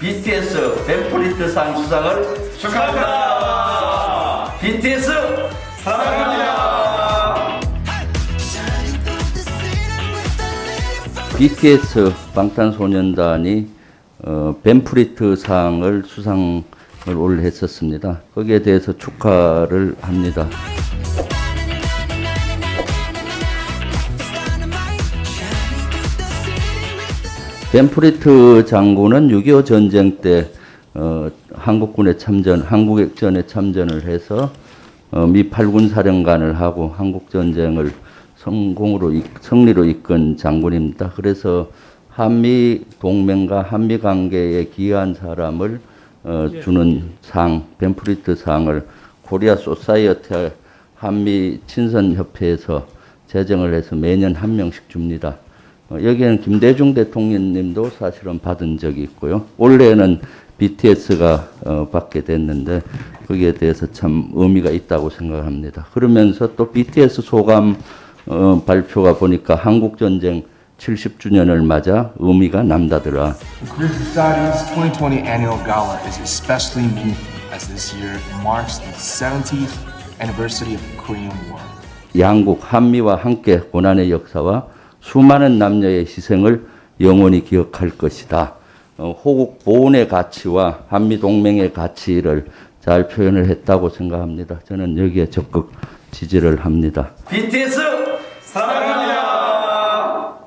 BTS 벤프리트상 수상을 축하합니다. BTS 사랑합니다. BTS 방탄소년단이 어, 벤프리트상을 수상을 올해 했었습니다. 거기에 대해서 축하를 합니다. 벤프리트 장군은 6.25 전쟁 때 어, 한국군에 참전, 한국액전에 참전을 해서 어, 미 8군 사령관을 하고 한국 전쟁을 성공으로 이- 승리로 이끈 장군입니다. 그래서 한미 동맹과 한미 관계에 기여한 사람을 어, 주는 상, 벤프리트 상을 코리아 소사이어티 한미 친선 협회에서 제정을 해서 매년 한 명씩 줍니다. 어, 여기에는 김대중 대통령님도 사실은 받은 적이 있고요. 올해는 BTS가 어, 받게 됐는데 거기에 대해서 참 의미가 있다고 생각합니다. 그러면서 또 BTS 소감 어, 발표가 보니까 한국 전쟁 70주년을 맞아 의미가 남다더라. The Korean Society's 2020 annual gala is especially meaningful as this year marks the 70th anniversary of the Korean War. 양국 한미와 함께 고난의 역사와 수많은 남녀의 희생을 영원히 기억할 것이다. 어, 호국 보훈의 가치와 한미 동맹의 가치를 잘 표현을 했다고 생각합니다. 저는 여기에 적극 지지를 합니다. BTS 사랑합니다.